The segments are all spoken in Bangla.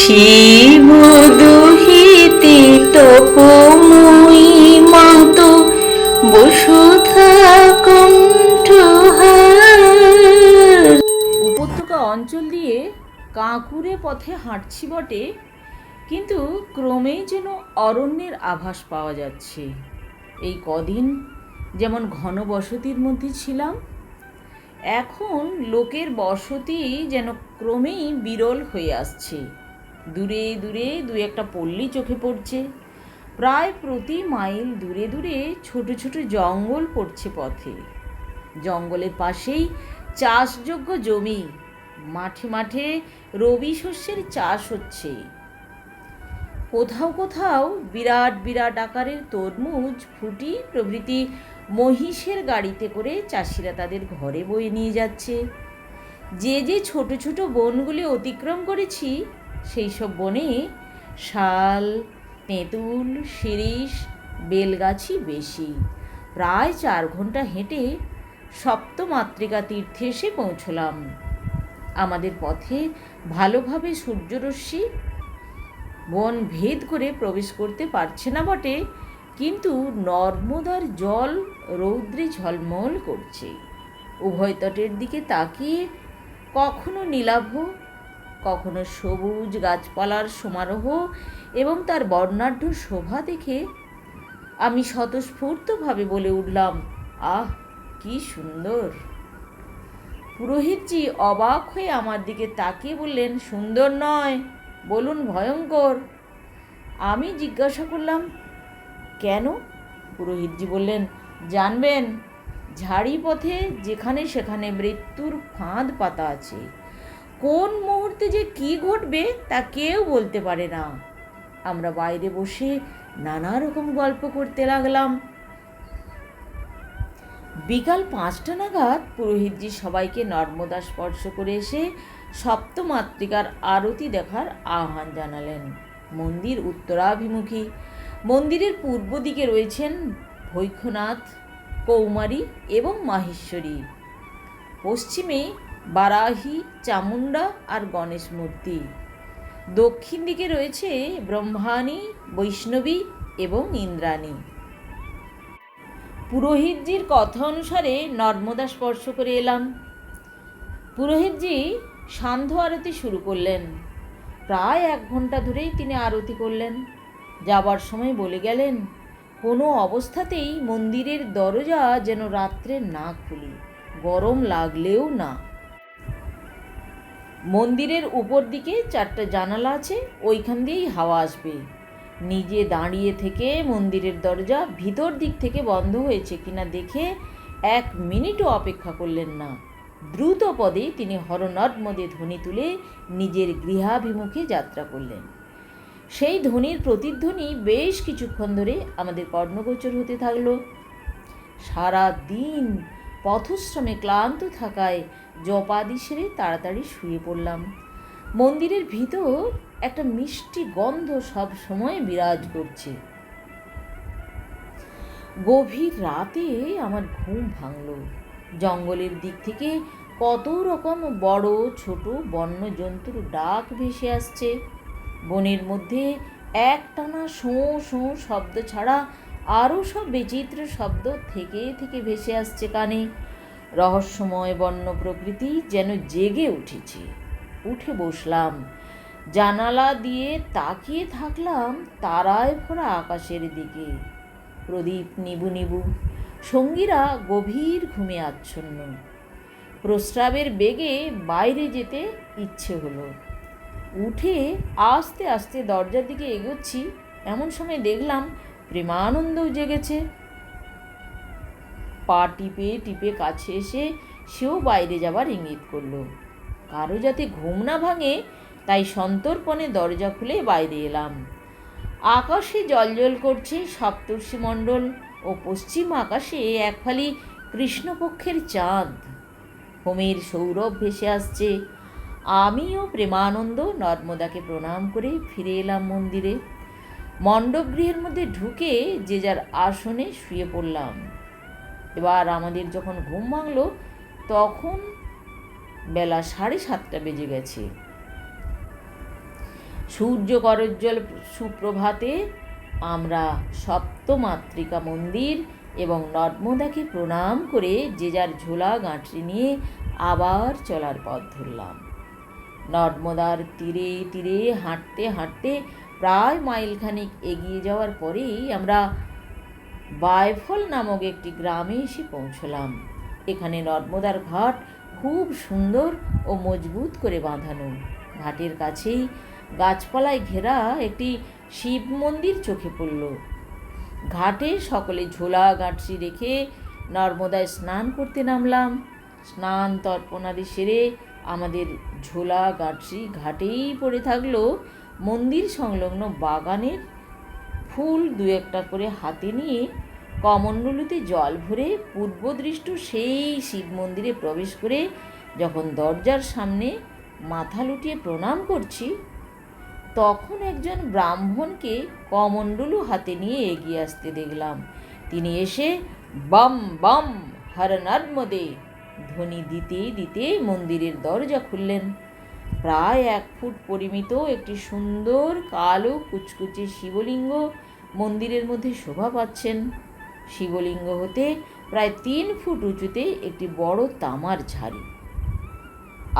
শিব দুহিতে তপময়ী মাত কণ্ঠহার। উপত্যকা অঞ্চল দিয়ে কাঁকুরে পথে হাঁটছি বটে, কিন্তু ক্রমেই যেন অরণ্যের আভাস পাওয়া যাচ্ছে। এই কদিন যেমন ঘন বসতির মধ্যে ছিলাম এখন লোকের বসতি যেন ক্রমেই বিরল হয়ে আসছে। দূরে দূরে দু একটা পল্লী চোখে পড়ছে। প্রায় প্রতি মাইল দূরে দূরে ছোট ছোট জঙ্গল পড়ছে পথে। জঙ্গলের পাশেই চাষযোগ্য জমি। মাঠে মাঠে রবি শস্যের চাষ হচ্ছে। কোথাও কোথাও বিরাট বিরাট আকারের তরমুজ, ফুটি প্রভৃতি মহিষের গাড়িতে করে চাষিরা তাদের ঘরে বয়ে নিয়ে যাচ্ছে। যে যে ছোট ছোট বনগুলি অতিক্রম করেছি, সেই সব বনে শাল, তেঁতুল, শিরিষ, বেলগাছি বেশি। প্রায় চার ঘণ্টা হেঁটে সপ্তমাতৃকা তীর্থে এসে পৌঁছলাম। আমাদের পথে ভালোভাবে সূর্যরশ্মি বন ভেদ করে প্রবেশ করতে পারছে না বটে, কিন্তু নর্মদার জল রৌদ্রে ঝলমল করছে। উভয় তটের দিকে তাকিয়ে কখনো নীলাভ, কখনো সবুজ গাছপালার সমারোহ এবং তার বর্ণাঢ্য শোভা দেখে আমি স্বতঃস্ফূর্তভাবে বলে উঠলাম, আহ, কি সুন্দর! পুরোহিতজি অবাক হয়ে আমার দিকে তাকিয়ে বললেন, সুন্দর নয়। বলুন ভয়ঙ্কর। আমি জিজ্ঞাসা করলাম, কেন? পুরোহিতজি বললেন, জানবেন, ঝাড়ি পথে যেখানে সেখানে মৃত্যুর ফাঁদ পাতা আছে। কোন মুহূর্তে যে কি ঘটবে তা কেউ বলতে পারে না। আমরা বাইরে বসে নানা রকম গল্প করতে লাগলাম। বিকাল পাঁচটা নাগাদ পুরোহিতজি সবাইকে নর্মদা স্পর্শ করে এসে সপ্তমাতৃকার আরতি দেখার আহ্বান জানালেন। মন্দির উত্তরাভিমুখী। মন্দিরের পূর্ব দিকে রয়েছেন বৈদ্যনাথ কৌমারী এবং মাহেশ্বরী। পশ্চিমে বারাহি, চামুণ্ডা আর গণেশ মূর্তি। দক্ষিণ দিকে রয়েছে ব্রহ্মাণী, বৈষ্ণবী এবং ইন্দ্রাণী। পুরোহিতজির কথা অনুসারে নর্মদা স্পর্শ করে এলাম। পুরোহিতজি সান্ধ্য আরতি শুরু করলেন। প্রায় এক ঘণ্টা ধরেই তিনি আরতি করলেন। যাবার সময় বলে গেলেন, কোনো অবস্থাতেই মন্দিরের দরজা যেন রাত্রে না খুলি, গরম লাগলেও না। মন্দিরের উপর দিকে চারটা জানালা আছে, ওইখান দিয়েই হাওয়া আসবে। নিজে দাঁড়িয়ে থেকে মন্দিরের দরজা ভিতর দিক থেকে বন্ধ হয়েছে কিনা দেখে এক মিনিটও অপেক্ষা করলেন না। দ্রুত পদে তিনি হরনর্মদে ধ্বনি তুলে নিজের গৃহাভিমুখে যাত্রা করলেন। সেই ধ্বনির প্রতিধ্বনি বেশ কিছুক্ষণ ধরে আমাদের কর্ণগোচর হতে থাকল। সারা দিন পথশ্রমে ক্লান্ত থাকায় জপাদি সেরে তাড়াতাড়ি শুয়ে পড়লাম। মন্দিরের ভিতর একটা মিষ্টি গন্ধ সব সময় বিরাজ করছে। গভীর রাতে আমার ঘুম ভাঙল। জঙ্গলের দিক থেকে কত রকম বড় ছোট বন্য জন্তুর ডাক ভেসে আসছে। বনের মধ্যে একটানা শোঁ শোঁ শব্দ ছাড়া আরও সব বিচিত্র শব্দ থেকে থেকে ভেসে আসছে কানে। রহস্যময় বন্য প্রকৃতি যেন জেগে উঠেছে। উঠে বসলাম। জানালা দিয়ে তাকিয়ে থাকলাম তারায় ভরা আকাশের দিকে। প্রদীপ নিবু নিবু। সঙ্গীরা গভীর ঘুমে আচ্ছন্ন। প্রস্রাবের বেগে বাইরে যেতে ইচ্ছে হলো। উঠে আস্তে আস্তে দরজার দিকে এগোচ্ছি, এমন সময় দেখলাম প্রেমানন্দও জেগেছে। পা টিপে টিপে কাছে এসে সেও বাইরে যাবার ইঙ্গিত করল। কারও যাতে ঘুম না ভাঙে, তাই সন্তর্পণে দরজা খুলে বাইরে এলাম। আকাশে জলজল করছে সপ্তর্ষি মণ্ডল। ও পশ্চিম আকাশে এক ফালি কৃষ্ণপক্ষের চাঁদ। হোমের সৌরভ ভেসে আসছে। আমিও প্রেমানন্দ নর্মদাকে প্রণাম করে ফিরে এলাম মন্দিরে। মণ্ডপগৃহের মধ্যে ঢুকে যে যার আসনে শুয়ে পড়লাম। এবার আমাদের যখন ঘুম ভাঙলো, তখন বেলা সাড়ে সাতটা বেজে গেছে। সূর্য করজ্জ্বল সুপ্রভাতে আমরা সপ্তমাতৃকা মন্দির এবং নর্মদাকে প্রণাম করে যে যার ঝোলা গাঁটরি নিয়ে আবার চলার পথ ধরলাম। নর্মদার তীরে তীরে হাঁটতে হাঁটতে প্রায় মাইলখানিক এগিয়ে যাওয়ার পরেই আমরা বায়ফল নামক একটি গ্রামে এসে পৌঁছলাম। এখানে নর্মদার ঘাট খুব সুন্দর ও মজবুত করে বাঁধানো। ঘাটের কাছেই গাছপালায় ঘেরা একটি শিব মন্দির চোখে পড়ল। ঘাটে সকলে ঝোলা গাঁটরি রেখে নর্মদায় স্নান করতে নামলাম। স্নান তর্পণাদি সেরে আমাদের ঝোলা গাঁটরি ঘাটেই পড়ে থাকল মন্দির সংলগ্ন বাগানের ফুল দু একটা করে হাতে নিয়ে কমণ্ডলুতে জল ভরে পূর্বদৃষ্ট সেই শিব মন্দিরে প্রবেশ করে যখন দরজার সামনে মাথা লুটিয়ে প্রণাম করছি তখন একজন ব্রাহ্মণকে কমণ্ডলু হাতে নিয়ে এগিয়ে আসতে দেখলাম। তিনি এসে বাম বাম, হর নর্মদে ধ্বনি দিতে দিতে মন্দিরের দরজা খুললেন। প্রায় এক ফুট পরিমিত একটি সুন্দর কালো কুচকুচে শিবলিঙ্গ মন্দিরের মধ্যে শোভা পাচ্ছেন। শিবলিঙ্গ হতে প্রায় তিন ফুট উঁচুতে একটি বড় তামার ঝাড়ি।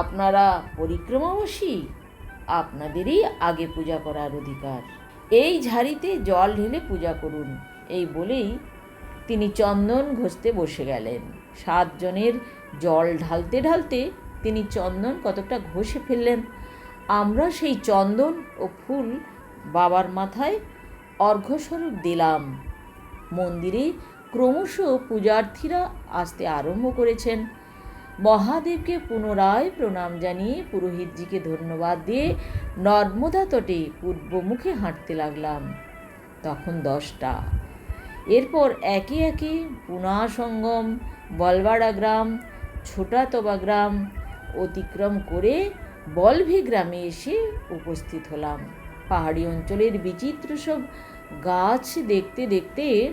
আপনারা পরিক্রমাবাসী আপনাদেরই আগে পূজা করার অধিকার। এই ঝাড়িতে জল ঢেলে পূজা করুন। এই বলেই তিনি চন্দন ঘষতে বসে গেলেন। সাতজনের জল ঢালতে ঢালতে তিনি চন্দন কতকটা ঘষে ফেললেন। আমরা সেই চন্দন ও ফুল বাবার মাথায় অর্ঘ্যস্বরূপ দিলাম। মন্দিরে ক্রমশ পূজার্থীরা আসতে আরম্ভ করেছেন। মহাদেবকে পুনরায় প্রণাম জানিয়ে পুরোহিতজিকে ধন্যবাদ দিয়ে নর্মদা তটে পূর্বমুখে হাঁটতে লাগলাম। তখন দশটা। এরপর একে একে পুনা সঙ্গম বলবাড়া গ্রাম, ছোটাতবা গ্রাম অতিক্রম করে বলভি গ্রামে এসে উপস্থিত হলাম। পাহাড়ি অঞ্চলের বিচিত্র সব গাছ দেখতে দেখতে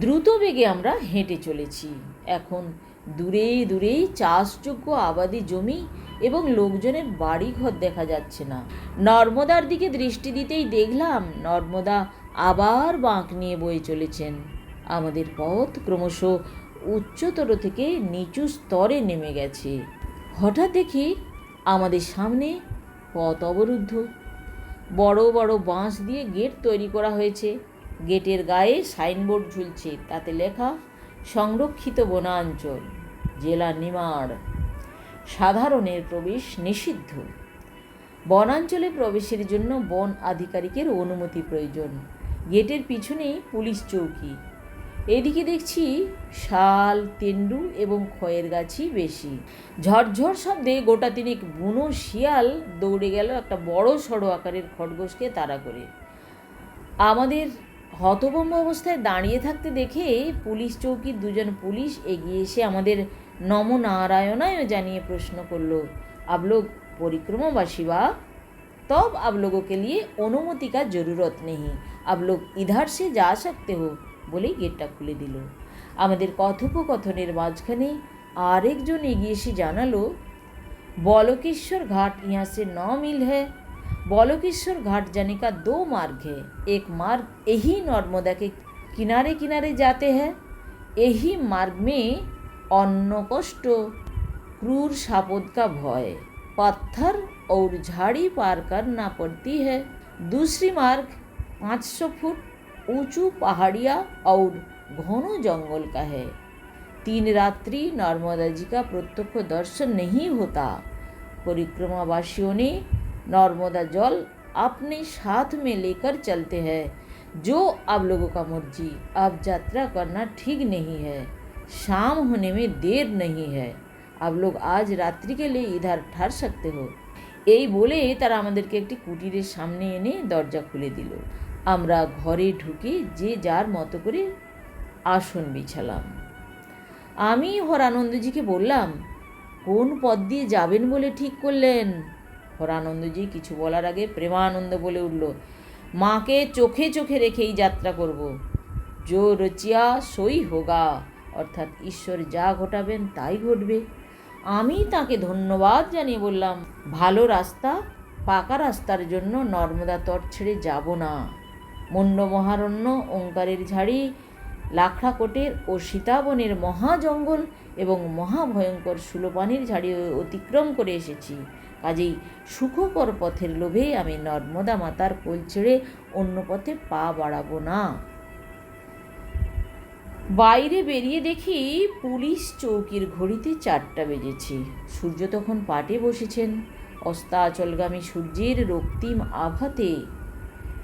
দ্রুত বেগে আমরা হেঁটে চলেছি। এখন দূরে দূরেই চাষযোগ্য আবাদি জমি এবং লোকজনের বাড়িঘর দেখা যাচ্ছে না। নর্মদার দিকে দৃষ্টি দিতেই দেখলাম নর্মদা আবার বাঁক নিয়ে বয়ে চলেছেন। আমাদের পথ ক্রমশ উচ্চতর থেকে নিচু স্তরে নেমে গেছে। হঠাৎ দেখি আমাদের সামনে পথ অবরুদ্ধ। বড় বড় বাঁশ দিয়ে গেট তৈরি করা হয়েছে। গেটের গায়ে সাইনবোর্ড ঝুলছে, তাতে লেখা, সংরক্ষিত বনাঞ্চল। জেলা নিমাড়। সাধারণের প্রবেশ নিষিদ্ধ। বনাঞ্চলে প্রবেশের জন্য বন আধিকারিকের অনুমতি প্রয়োজন। গেটের পিছনেই পুলিশ চৌকি। এদিকে দেখছি শাল তেন্ডু এবং খয়ের গাছই বেশি। ঝরঝর শব্দে গোটা তিনেক বুনো শিয়াল দৌড়ে গেল একটা বড় সড়ো আকারের খরগোশকে তাড়া করে। আমাদের হতভম্ব অবস্থায় দাঁড়িয়ে থাকতে দেখে পুলিশ চৌকির দুজন পুলিশ এগিয়ে এসে আমাদের নম नारायणाय জানিয়ে প্রশ্ন করলো आप लोग परिक्रमावासी बा तब आप लोगों के लिए অনুমতি का जरूरत नहीं आप लोग इधर से जा सकते हो বলেই গেটটা খুলে দিল আমাদের কথোপকথনের মাঝখানে আরেকজন এগিয়ে এসে জানালো बौलकेश्वर घाट यहाँ से नौ मील है बौलकेश्वर घाट जाने का दो मार्ग है एक मार्ग यही नर्मदा के किनारे किनारे जाते हैं यही मार्ग में अन्न कष्ट क्रूर सापद का भय पत्थर और झाड़ी पार करना पड़ती है दूसरी मार्ग 500 फुट ऊंचू पहाड़िया और घन जंगल का है तीन रात्रि नर्मदा जी का प्रत्यक्ष दर्शन नहीं होता परिक्रमावासियों ने नर्मदा जल अपने साथ में लेकर चलते हैं जो आप लोगों का मर्ज़ी अब यात्रा करना ठीक नहीं है शाम होने में देर नहीं है आप लोग आज रात्रि के लिए इधर ठहर सकते हो এই বলে তারা আমাদেরকে একটি কুটিরের সামনে এনে দরজা খুলে দিল আমরা ঘরে ঢুকে যে যার মতো করে আসন বিছালাম আমি হরানন্দজিকে বললাম কোন পথ দিয়ে যাবেন বলে ঠিক করলেন হরানন্দজি কিছু বলার আগে প্রেমানন্দ বলে উঠল মাকে চোখে চোখে রেখেই যাত্রা করব জো রচিয়া সই হোগা অর্থাৎ ঈশ্বর যা ঘটাবেন তাই ঘটবে। আমি তাকে ধন্যবাদ জানিয়ে বললাম, ভালো রাস্তা, পাকা রাস্তার জন্য নর্মদা তট ছেড়ে যাব না। মুন্ড মহারণ্য ওঙ্কারের ঝাড়ি, লাখড়াকোটের ও সীতাবনের মহাজঙ্গল এবং মহাভয়ঙ্কর সুলোপানির ঝাড়ি অতিক্রম করে এসেছি। কাজেই সুখকর পথের লোভে আমি নর্মদা মাতার কোল ছেড়ে অন্য পথে পা বাড়াবো না। বাইরে বেরিয়ে দেখি পুলিশ চৌকির ঘড়িতে চারটা বেজেছে। সূর্য তখন পাটে বসেছেন। অস্তাচলগামী সূর্যের রক্তিম আভাতে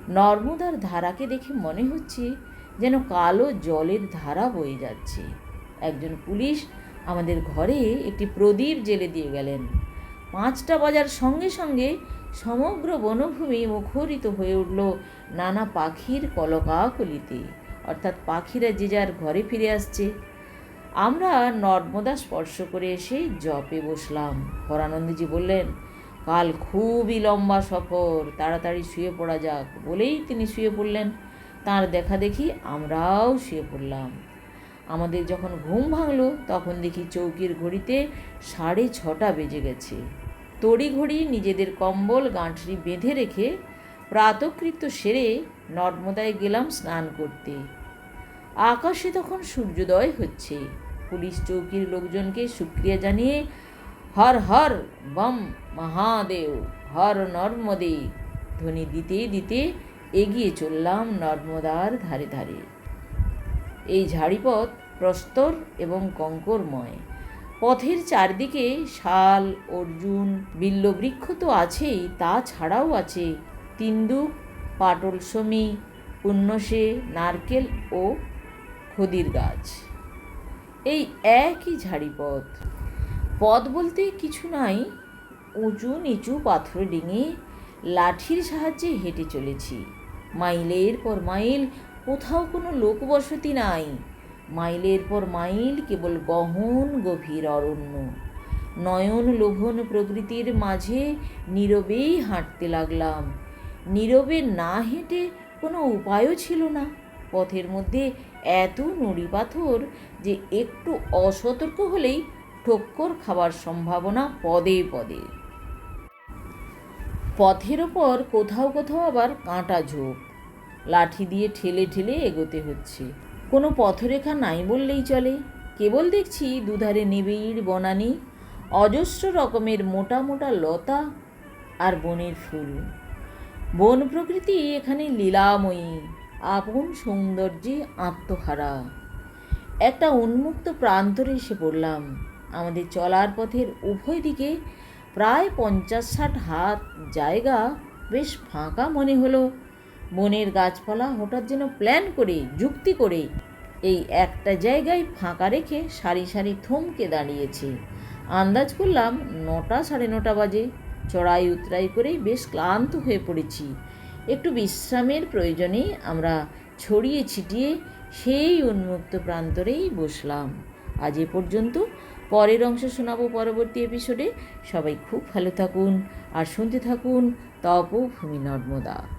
নর্মদার ধারাকে দেখে মনে হচ্ছে যেন কালো জলের ধারা বয়ে যাচ্ছে। একজন পুলিশ আমাদের ঘরে একটি প্রদীপ জেলে দিয়ে গেলেন। পাঁচটা বাজার সঙ্গে সঙ্গে সমগ্র বনভূমি মুখরিত হয়ে উঠল নানা পাখির কলকাকলিতে। অর্থাৎ পাখিরা যে যার ঘরে ফিরে আসছে। আমরা নর্মদা স্পর্শ করে এসে জপে বসলাম। হরানন্দজি বললেন, কাল খুবই লম্বা সফর, তাড়াতাড়ি শুয়ে পড়া যাক। বলেই তিনি শুয়ে পড়লেন। তার দেখা দেখি আমরাও শুয়ে পড়লাম। আমাদের যখন ঘুম ভাঙলো, তখন দেখি চৌকির ঘড়িতে সাড়ে ছটা বেজে গেছে। তড়িঘড়ি নিজেদের কম্বল, গাঁঠরি বেঁধে রেখে প্রাতকৃত্য সেরে নর্মদায় গেলাম স্নান করতে। আকাশে তখন সূর্যোদয় হচ্ছে। পুলিশ চৌকির লোকজনকে সুক্রিয়া জানিয়ে, হর হর, বম, মহাদেব, হর নর্মদে ধ্বনি দিতে দিতে এগিয়ে চললাম নর্মদার ধারে ধারে। এই ঝাড়িপথ প্রস্তর এবং কঙ্করময়। পথের চারদিকে শাল, অর্জুন, বিল্লবৃক্ষ তো আছেই, তা ছাড়াও আছে তিন্দুক, পাটলসমি, পুণ্যসে, নারকেল ও খদির গাছ। এই একই ঝাড়িপথ। পথ বলতে কিছু নাই, উঁচু নিচু পাথর ডিঙে, লাঠির সাহায্যে হেঁটে চলেছি। মাইলের পর মাইল, কোথাও কোনো লোকবসতি নাই। মাইলের পর মাইল কেবল গহন গভীর অরণ্য। নয়ন লোভন প্রকৃতির মাঝে নীরবেই হাঁটতে লাগলাম। নীরবে না হেঁটে কোনো উপায়ও ছিল না। পথের মধ্যে এত নুড়ি পাথর যে একটু অসতর্ক হলেই ঠক্কর খাবার সম্ভাবনা পদে পদে। পথের ওপর কোথাও কোথাও আবার কাঁটা ঝোপ। লাঠি দিয়ে ঠেলে ঠেলে এগোতে হচ্ছে। কোনো পথরেখা নাই বললেই চলে। কেবল দেখছি দুধারে নিবিড় বনানি, অজস্র রকমের মোটা মোটা লতা আর বনের ফুল। বন প্রকৃতি এখানে লীলাময়ী। আপন সৌন্দর্যে আত্মহারা। একটা উন্মুক্ত প্রান্তরে এসে পড়লাম। আমাদের চলার পথের উভয় দিকে প্রায় পঞ্চাশ ষাট হাত জায়গা বেশ ফাঁকা মনে হলো। বনের গাছপালা হঠাৎ যেন প্ল্যান করে, যুক্তি করে এই একটা জায়গায় ফাঁকা রেখে সারি সারি থমকে দাঁড়িয়েছে। আন্দাজ করলাম নটা সাড়ে নটা বাজে। চড়াই উতরাই করে বেশ ক্লান্ত হয়ে পড়েছি। একটু বিশ্রামের প্রয়োজনে আমরা ছড়িয়ে ছিটিয়ে সেই উন্মুক্ত প্রান্তরেই বসলাম। আজ এ পর্যন্ত পরের অংশ শোনাবো পরবর্তী এপিসোডে সবাই খুব ভালো থাকুন আর শুনতে থাকুন তপভূমি নর্মদা।